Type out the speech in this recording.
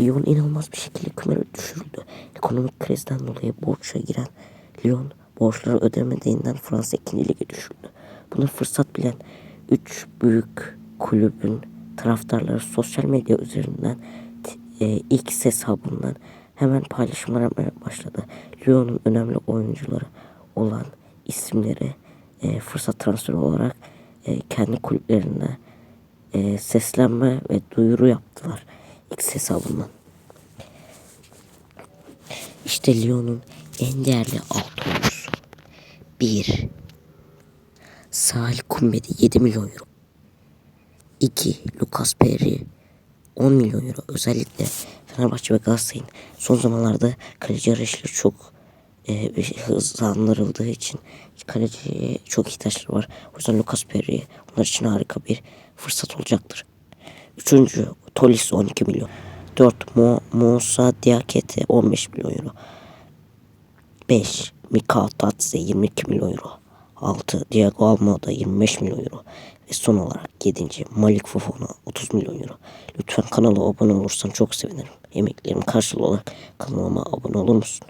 Lyon inanılmaz bir şekilde kümere düşürüldü. Ekonomik krizden dolayı borçla giren Lyon borçları ödemediğinden Fransa ikinci lige düşürdü. Bunu fırsat bilen üç büyük kulübün taraftarları sosyal medya üzerinden e, X hesabından hemen paylaşımlar yapmaya başladı. Lyon'un önemli oyuncuları olan isimleri e, fırsat transferi olarak e, kendi kulüplerine e, seslenme ve duyuru yaptılar X hesabından. İşte Lyon'un en değerli altı oyuncusu. 1. Sahil Kumbedi 7 milyon euro. 2. Lucas Perry 10 milyon euro. Özellikle Fenerbahçe ve Galatasaray'ın son zamanlarda kaleci arayışları çok e, hızlandırıldığı için kaleciye çok ihtiyaçları var. O yüzden Lucas Perry onlar için harika bir fırsat olacaktır. Üçüncü Tolis 12 milyon. 4. Mo Musa Diakite 15 milyon euro. 5. Mika Tatse 22 milyon euro. 6. Diego Almada 25 milyon euro. Ve son olarak 7. Malik Fofana 30 milyon euro. Lütfen kanala abone olursan çok sevinirim. Emeklerimin karşılığı olarak kanalıma abone olur musun?